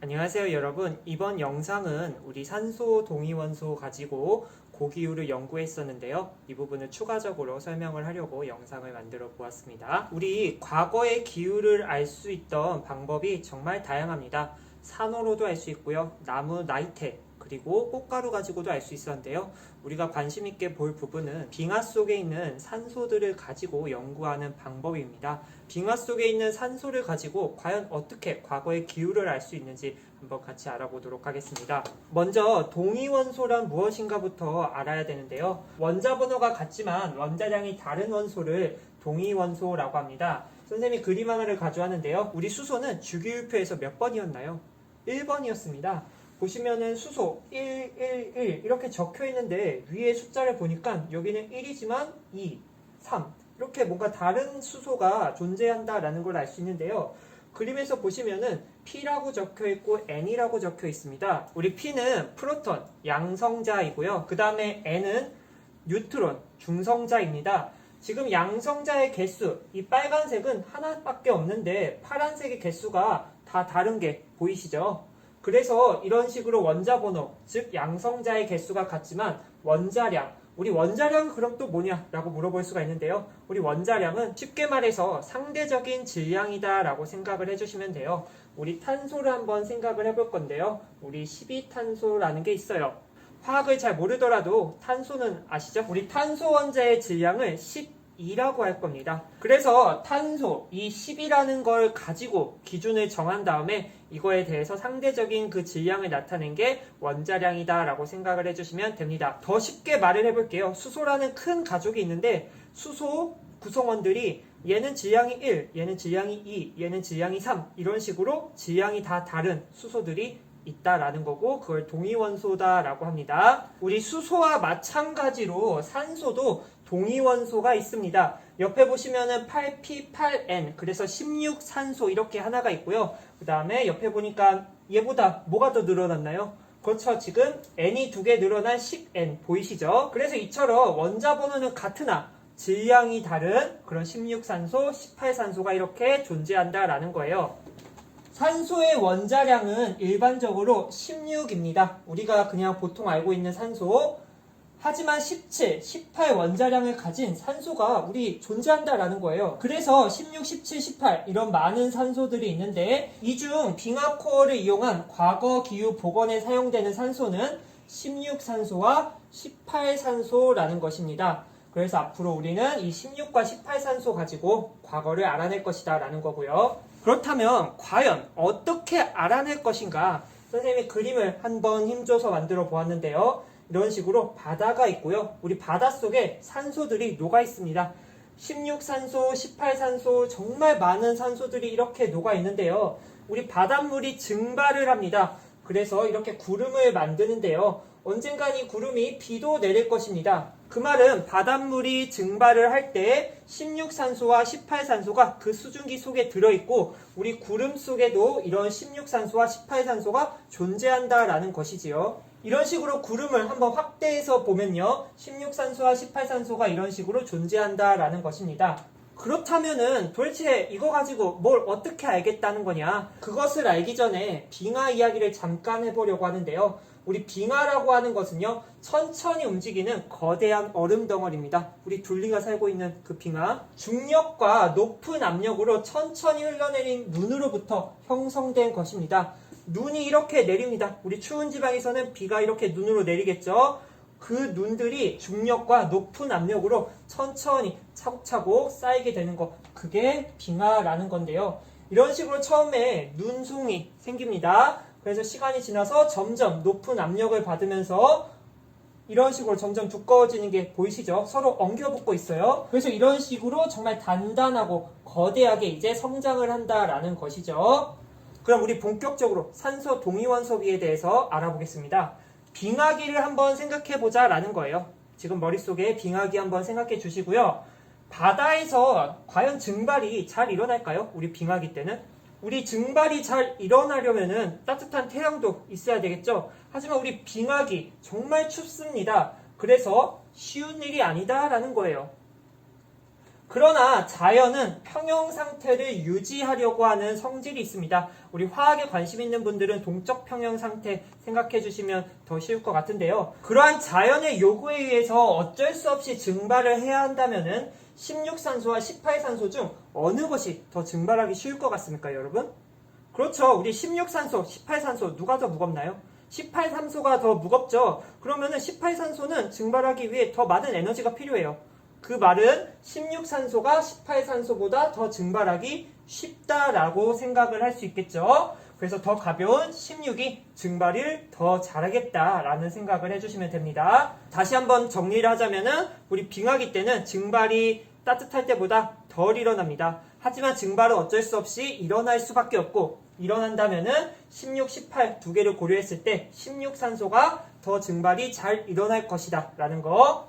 안녕하세요 여러분. 이번 영상은 우리 산소 동위원소 가지고 고기율을 연구했었는데요. 이 부분을 추가적으로 설명을 하려고 영상을 만들어 보았습니다. 우리 과거의 기율을 알수 있던 방법이 정말 다양합니다. 산호로도 알 수 있고요. 나무 나이테 그리고 꽃가루 가지고도 알 수 있었는데요 우리가 관심 있게 볼 부분은 빙하 속에 있는 산소들을 가지고 연구하는 방법입니다 빙하 속에 있는 산소를 가지고 과연 어떻게 과거의 기후를 알 수 있는지 한번 같이 알아보도록 하겠습니다. 먼저 동위원소란 무엇인가부터 알아야 되는데요. 원자 번호가 같지만 원자량이 다른 원소를 동위원소라고 합니다. 선생님이 그림 하나를 가져왔는데요. 우리 수소는 주기율표에서 몇 번이었나요? 1번이었습니다. 보시면은 수소 1, 1, 1 이렇게 적혀 있는데 위에 숫자를 보니까 여기는 1이지만 2, 3 이렇게 뭔가 다른 수소가 존재한다라는 걸 알 수 있는데요. 그림에서 보시면은 P라고 적혀 있고 N이라고 적혀 있습니다. 우리 P는 프로톤, 양성자이고요. 그 다음에 N은 뉴트론, 중성자입니다. 지금 양성자의 개수, 이 빨간색은 하나밖에 없는데 파란색의 개수가 다 다른 게 보이시죠? 그래서 이런 식으로 원자 번호, 즉 양성자의 개수가 같지만 원자량, 우리 원자량은 그럼 또 뭐냐라고 물어볼 수가 있는데요. 우리 원자량은 쉽게 말해서 상대적인 질량이다라고 생각을 해주시면 돼요. 우리 탄소를 한번 생각을 해볼 건데요. 우리 12탄소라는 게 있어요. 화학을 잘 모르더라도 탄소는 아시죠? 우리 탄소 원자의 질량을 12라고 할 겁니다. 그래서 탄소 이 10이라는 걸 가지고 기준을 정한 다음에 이거에 대해서 상대적인 그 질량을 나타낸 게 원자량이다라고 생각을 해주시면 됩니다. 더 쉽게 말을 해볼게요. 수소라는 큰 가족이 있는데 수소 구성원들이 얘는 질량이 1, 얘는 질량이 2, 얘는 질량이 3 이런 식으로 질량이 다 다른 수소들이 있다라는 거고 그걸 동위원소다라고 합니다. 우리 수소와 마찬가지로 산소도 동위원소가 있습니다. 옆에 보시면은 8P8N 그래서 16산소 이렇게 하나가 있고요. 그 다음에 옆에 보니까 얘보다 뭐가 더 늘어났나요? 그렇죠. 지금 N이 두 개 늘어난 10N 보이시죠? 그래서 이처럼 원자 번호는 같으나 질량이 다른 그런 16산소, 18산소가 이렇게 존재한다라는 거예요. 산소의 원자량은 일반적으로 16입니다. 우리가 그냥 보통 알고 있는 산소. 하지만 17, 18 원자량을 가진 산소가 우리 존재한다라는 거예요. 그래서 16, 17, 18 이런 많은 산소들이 있는데 이 중 빙하 코어를 이용한 과거 기후 복원에 사용되는 산소는 16산소와 18산소라는 것입니다. 그래서 앞으로 우리는 이 16과 18산소 가지고 과거를 알아낼 것이다 라는 거고요. 그렇다면 과연 어떻게 알아낼 것인가? 선생님이 그림을 한번 힘줘서 만들어 보았는데요. 이런 식으로 바다가 있고요. 우리 바다 속에 산소들이 녹아 있습니다. 16산소, 18산소, 정말 많은 산소들이 이렇게 녹아 있는데요. 우리 바닷물이 증발을 합니다. 그래서 이렇게 구름을 만드는데요. 언젠간 이 구름이 비도 내릴 것입니다. 그 말은 바닷물이 증발을 할 때 16산소와 18산소가 그 수증기 속에 들어있고 우리 구름 속에도 이런 16산소와 18산소가 존재한다라는 것이지요. 이런 식으로 구름을 한번 확대해서 보면요. 16산소와 18산소가 이런 식으로 존재한다라는 것입니다. 그렇다면은 도대체 이거 가지고 뭘 어떻게 알겠다는 거냐? 그것을 알기 전에 빙하 이야기를 잠깐 해보려고 하는데요. 우리 빙하라고 하는 것은요, 천천히 움직이는 거대한 얼음 덩어리입니다. 우리 둘리가 살고 있는 그 빙하. 중력과 높은 압력으로 천천히 흘러내린 눈으로부터 형성된 것입니다. 눈이 이렇게 내립니다. 우리 추운 지방에서는 비가 이렇게 눈으로 내리겠죠? 그 눈들이 중력과 높은 압력으로 천천히 차곡차곡 쌓이게 되는 것. 그게 빙하라는 건데요. 이런 식으로 처음에 눈송이 생깁니다. 그래서 시간이 지나서 점점 높은 압력을 받으면서 이런 식으로 점점 두꺼워지는 게 보이시죠? 서로 엉겨붙고 있어요. 그래서 이런 식으로 정말 단단하고 거대하게 이제 성장을 한다라는 것이죠. 그럼 우리 본격적으로 산소 동위원소비에 대해서 알아보겠습니다. 빙하기를 한번 생각해 보자라는 거예요. 지금 머릿속에 빙하기 한번 생각해 주시고요. 바다에서 과연 증발이 잘 일어날까요? 우리 빙하기 때는? 우리 증발이 잘 일어나려면은 따뜻한 태양도 있어야 되겠죠? 하지만 우리 빙하기 정말 춥습니다. 그래서 쉬운 일이 아니다라는 거예요. 그러나 자연은 평형 상태를 유지하려고 하는 성질이 있습니다. 우리 화학에 관심 있는 분들은 동적 평형 상태 생각해 주시면 더 쉬울 것 같은데요. 그러한 자연의 요구에 의해서 어쩔 수 없이 증발을 해야 한다면은 16산소와 18산소 중 어느 것이 더 증발하기 쉬울 것 같습니까, 여러분? 그렇죠. 우리 16산소, 18산소 누가 더 무겁나요? 18산소가 더 무겁죠. 그러면은 18산소는 증발하기 위해 더 많은 에너지가 필요해요. 그 말은 16산소가 18산소보다 더 증발하기 쉽다라고 생각을 할 수 있겠죠. 그래서 더 가벼운 16이 증발을 더 잘하겠다라는 생각을 해주시면 됩니다. 다시 한번 정리를 하자면은 우리 빙하기 때는 증발이 따뜻할 때보다 덜 일어납니다. 하지만 증발은 어쩔 수 없이 일어날 수밖에 없고 일어난다면은 16, 18 두 개를 고려했을 때 16산소가 더 증발이 잘 일어날 것이다 라는 거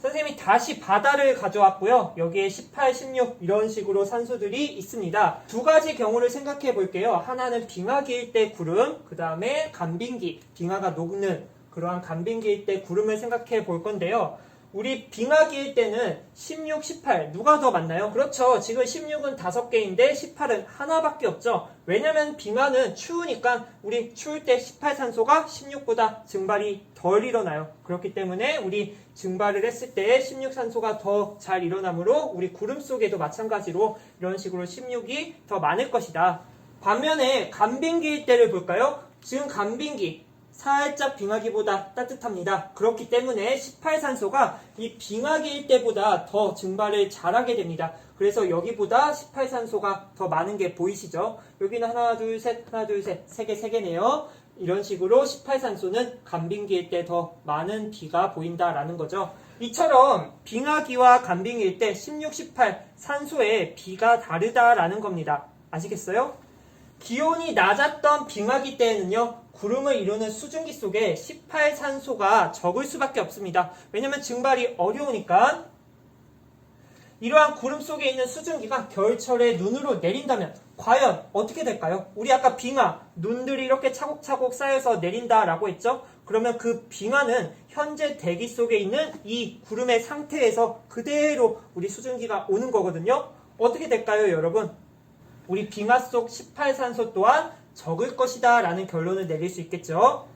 선생님이 다시 바다를 가져왔고요. 여기에 18, 16 이런 식으로 산소들이 있습니다. 두 가지 경우를 생각해 볼게요. 하나는 빙하기일 때 구름, 그 다음에 간빙기, 빙하가 녹는 그러한 간빙기일 때 구름을 생각해 볼 건데요. 우리 빙하기일 때는 16, 18 누가 더 많나요? 그렇죠. 지금 16은 5개인데 18은 하나밖에 없죠. 왜냐면 빙하는 추우니까 우리 추울 때 18산소가 16보다 증발이 덜 일어나요. 그렇기 때문에 우리 증발을 했을 때 16산소가 더 잘 일어나므로 우리 구름 속에도 마찬가지로 이런 식으로 16이 더 많을 것이다. 반면에 간빙기일 때를 볼까요? 지금 간빙기 살짝 빙하기보다 따뜻합니다. 그렇기 때문에 18산소가 이 빙하기일 때보다 더 증발을 잘하게 됩니다. 그래서 여기보다 18산소가 더 많은 게 보이시죠? 여기는 하나, 둘, 셋, 하나, 둘, 셋, 세 개, 세 개네요. 이런 식으로 18산소는 간빙기일 때 더 많은 비가 보인다라는 거죠. 이처럼 빙하기와 간빙일 때 16, 18 산소의 비가 다르다라는 겁니다. 아시겠어요? 기온이 낮았던 빙하기 때에는요, 구름을 이루는 수증기 속에 18산소가 적을 수밖에 없습니다. 왜냐면 증발이 어려우니까. 이러한 구름 속에 있는 수증기가 겨울철에 눈으로 내린다면 과연 어떻게 될까요? 우리 아까 빙하, 눈들이 이렇게 차곡차곡 쌓여서 내린다라고 했죠? 그러면 그 빙하는 현재 대기 속에 있는 이 구름의 상태에서 그대로 우리 수증기가 오는 거거든요? 어떻게 될까요, 여러분? 우리 빙하 속 18산소 또한 적을 것이다 라는 결론을 내릴 수 있겠죠.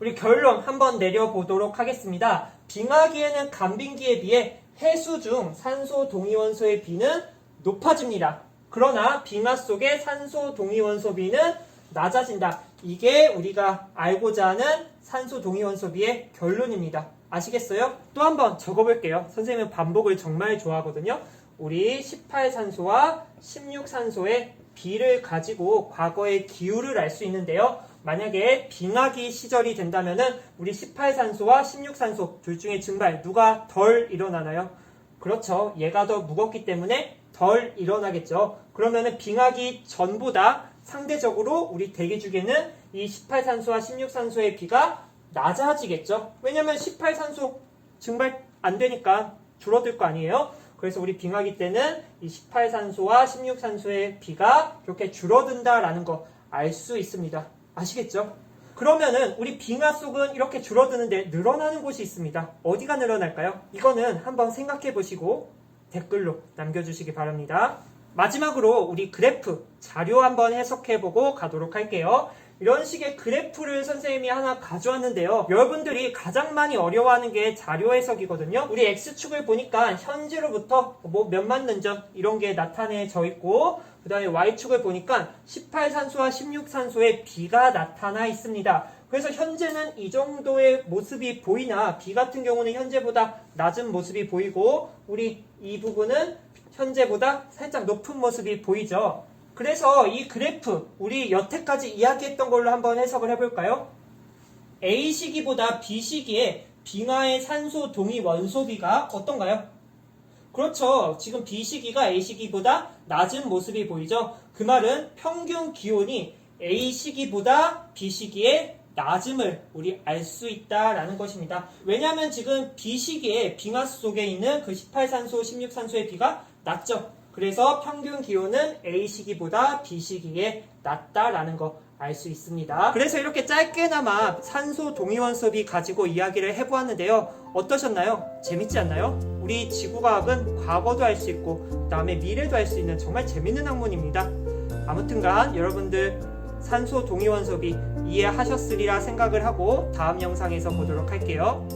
우리 결론 한번 내려보도록 하겠습니다. 빙하기에는 간빙기에 비해 해수 중 산소 동위원소의 비는 높아집니다. 그러나 빙하 속의 산소 동위원소 비는 낮아진다. 이게 우리가 알고자 하는 산소 동위원소 비의 결론입니다. 아시겠어요? 또 한번 적어볼게요. 선생님은 반복을 정말 좋아하거든요. 우리 18산소와 16산소의 비를 가지고 과거의 기후를 알 수 있는데요. 만약에 빙하기 시절이 된다면은 우리 18산소와 16산소 둘 중에 증발 누가 덜 일어나나요? 그렇죠. 얘가 더 무겁기 때문에 덜 일어나겠죠. 그러면은 빙하기 전보다 상대적으로 우리 대기 중에는 이 18산소와 16산소의 비가 낮아지겠죠. 왜냐면 18산소 증발 안 되니까 줄어들 거 아니에요? 그래서 우리 빙하기 때는 이 18산소와 16산소의 비가 이렇게 줄어든다라는 거 알 수 있습니다. 아시겠죠? 그러면은 우리 빙하 속은 이렇게 줄어드는데 늘어나는 곳이 있습니다. 어디가 늘어날까요? 이거는 한번 생각해 보시고 댓글로 남겨주시기 바랍니다. 마지막으로 우리 그래프 자료 한번 해석해 보고 가도록 할게요. 이런 식의 그래프를 선생님이 하나 가져왔는데요. 여러분들이 가장 많이 어려워하는 게 자료 해석이거든요. 우리 X축을 보니까 현재로부터 뭐 몇만 년 전 이런 게 나타내져 있고 그 다음에 Y축을 보니까 18산소와 16산소의 비가 나타나 있습니다. 그래서 현재는 이 정도의 모습이 보이나 B 같은 경우는 현재보다 낮은 모습이 보이고 우리 이 부분은 현재보다 살짝 높은 모습이 보이죠. 그래서 이 그래프 우리 여태까지 이야기했던 걸로 한번 해석을 해볼까요? A 시기보다 B 시기에 빙하의 산소 동위 원소비가 어떤가요? 그렇죠. 지금 B 시기가 A 시기보다 낮은 모습이 보이죠. 그 말은 평균 기온이 A 시기보다 B 시기에 낮음을 우리 알 수 있다라는 것입니다. 왜냐하면 지금 B 시기에 빙하 속에 있는 그 18산소, 16산소의 비가 낮죠. 그래서 평균 기온은 A 시기보다 B 시기에 낮다라는 거 알 수 있습니다. 그래서 이렇게 짧게나마 산소 동위원소비 가지고 이야기를 해보았는데요. 어떠셨나요? 재밌지 않나요? 우리 지구과학은 과거도 알 수 있고 그 다음에 미래도 알 수 있는 정말 재밌는 학문입니다. 아무튼간 여러분들 산소 동위원소비 이해하셨으리라 생각을 하고 다음 영상에서 보도록 할게요.